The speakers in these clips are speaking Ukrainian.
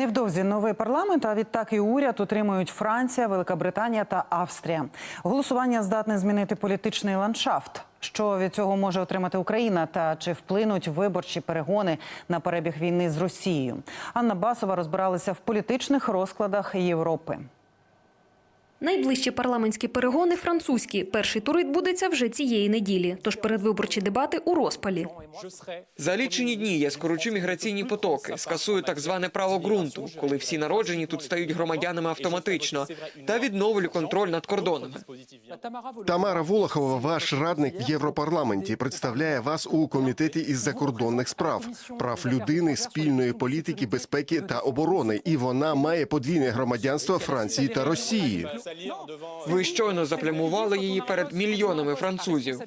Невдовзі новий парламент, а відтак і уряд утримують Франція, Велика Британія та Австрія. Голосування здатне змінити політичний ландшафт. Що від цього може отримати Україна та чи вплинуть виборчі перегони на перебіг війни з Росією? Анна Басова розбиралася в політичних розкладах Європи. Найближчі парламентські перегони французькі. Перший тур відбудеться вже цієї неділі. Тож передвиборчі дебати у розпалі. За лічені дні я скорочу міграційні потоки, скасую так зване право ґрунту, коли всі народжені тут стають громадянами автоматично, та відновлю контроль над кордонами. Тамара Волохова, ваш радник в Європарламенті, представляє вас у комітеті із закордонних справ, прав людини, спільної політики, безпеки та оборони. І вона має подвійне громадянство Франції та Росії. Ви щойно заплямували її перед мільйонами французів.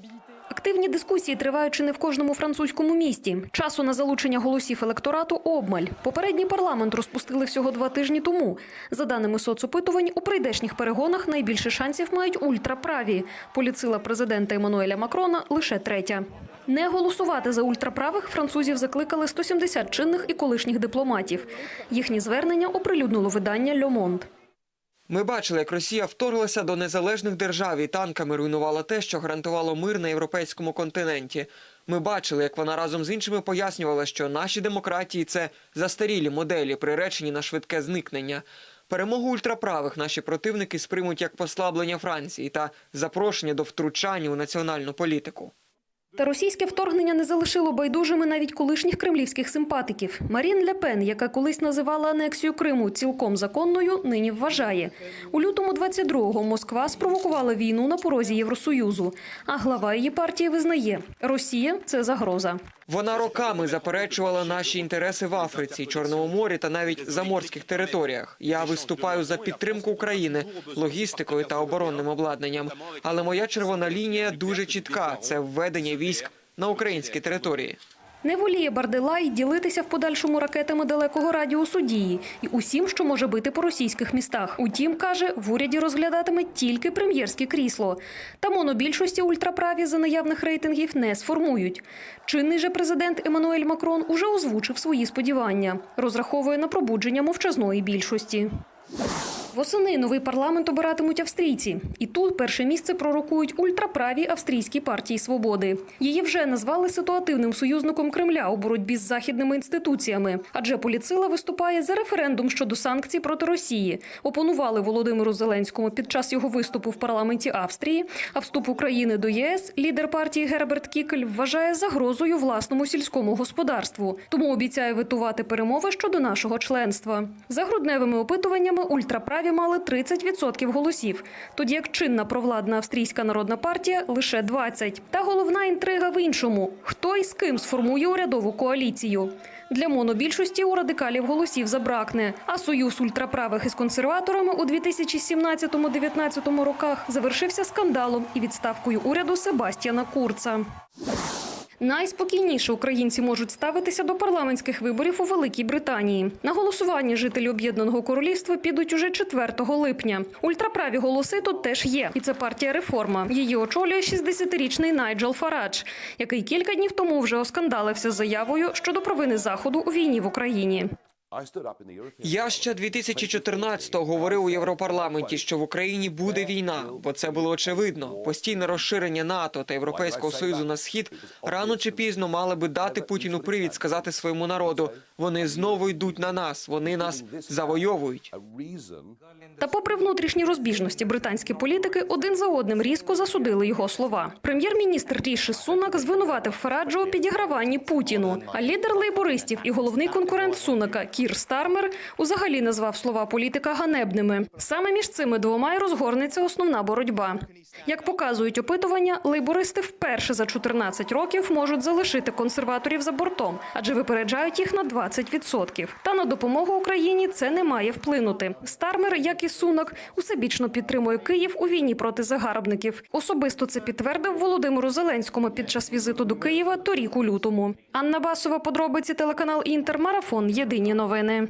Активні дискусії тривають чи не в кожному французькому місті. Часу на залучення голосів електорату обмаль. Попередній парламент розпустили всього два тижні тому. За даними соцопитувань, у прийдешніх перегонах найбільше шансів мають ультраправі. Поліцила президента Еммануеля Макрона лише третя. Не голосувати за ультраправих французів закликали 170 чинних і колишніх дипломатів. Їхні звернення оприлюднило видання «Ле Монд». Ми бачили, як Росія вторглася до незалежних держав і танками руйнувала те, що гарантувало мир на європейському континенті. Ми бачили, як вона разом з іншими пояснювала, що наші демократії це застарілі моделі, приречені на швидке зникнення. Перемогу ультраправих наші противники сприймуть як послаблення Франції та запрошення до втручання у національну політику. Та російське вторгнення не залишило байдужими навіть колишніх кремлівських симпатиків. Марін Ле Пен, яка колись називала анексію Криму цілком законною, нині вважає. У лютому 22-го Москва спровокувала війну на порозі Євросоюзу. А глава її партії визнає, Росія – це загроза. Вона роками заперечувала наші інтереси в Африці, Чорному морі та навіть заморських територіях. Я виступаю за підтримку України логістикою та оборонним обладнанням. Але моя червона лінія дуже чітка: це введення військ на українські території. Не воліє Бардилай ділитися в подальшому ракетами далекого радіусу дії і усім, що може бити по російських містах. Утім, каже, в уряді розглядатиме тільки прем'єрське крісло. Та монобільшості ультраправі за наявних рейтингів не сформують. Чинний же президент Еммануель Макрон уже озвучив свої сподівання. Розраховує на пробудження мовчазної більшості. Восени новий парламент обиратимуть австрійці. І тут перше місце пророкують ультраправі австрійські партії свободи. Її вже назвали ситуативним союзником Кремля у боротьбі з західними інституціями. Адже поліцила виступає за референдум щодо санкцій проти Росії. Опонували Володимиру Зеленському під час його виступу в парламенті Австрії. А вступ України до ЄС лідер партії Герберт Кікель вважає загрозою власному сільському господарству. Тому обіцяє витувати перемови щодо нашого членства. За грудневими опитуваннями ультраправі мали 30% голосів, тоді як чинна провладна австрійська народна партія лише 20%. Та головна інтрига в іншому: хто і з ким сформує урядову коаліцію. Для монобільшості у радикалів голосів забракне. А союз ультраправих із консерваторами у 2017-19 роках завершився скандалом і відставкою уряду Себастьяна Курца. Найспокійніше українці можуть ставитися до парламентських виборів у Великій Британії. На голосування жителі Об'єднаного Королівства підуть уже 4 липня. Ультраправі голоси тут теж є, і це партія реформа. Її очолює 60-річний Найджел Фарадж, який кілька днів тому вже оскандалився заявою щодо провини заходу у війні в Україні. Я ще 2014-го говорив у Європарламенті, що в Україні буде війна, бо це було очевидно. Постійне розширення НАТО та Європейського союзу на схід рано чи пізно мали би дати Путіну привід сказати своєму народу: вони знову йдуть на нас, вони нас завойовують. Та, попри внутрішні розбіжності, британські політики один за одним різко засудили його слова. Прем'єр-міністр Ріші Сунак звинуватив Фараджо у підіграванні Путіну. А лідер лейбористів і головний конкурент Сунака Кір Стармер узагалі назвав слова політика ганебними. Саме між цими двома й розгорнеться основна боротьба. Як показують опитування, лейбористи вперше за 14 років можуть залишити консерваторів за бортом, адже випереджають їх на 20%. Та на допомогу Україні це не має вплинути. Стармер, як і сунок, усебічно підтримує Київ у війні проти загарбників. Особисто це підтвердив Володимиру Зеленському під час візиту до Києва торік у лютому. Анна Басова, подробиці телеканал Інтермарафон. Єдині новини.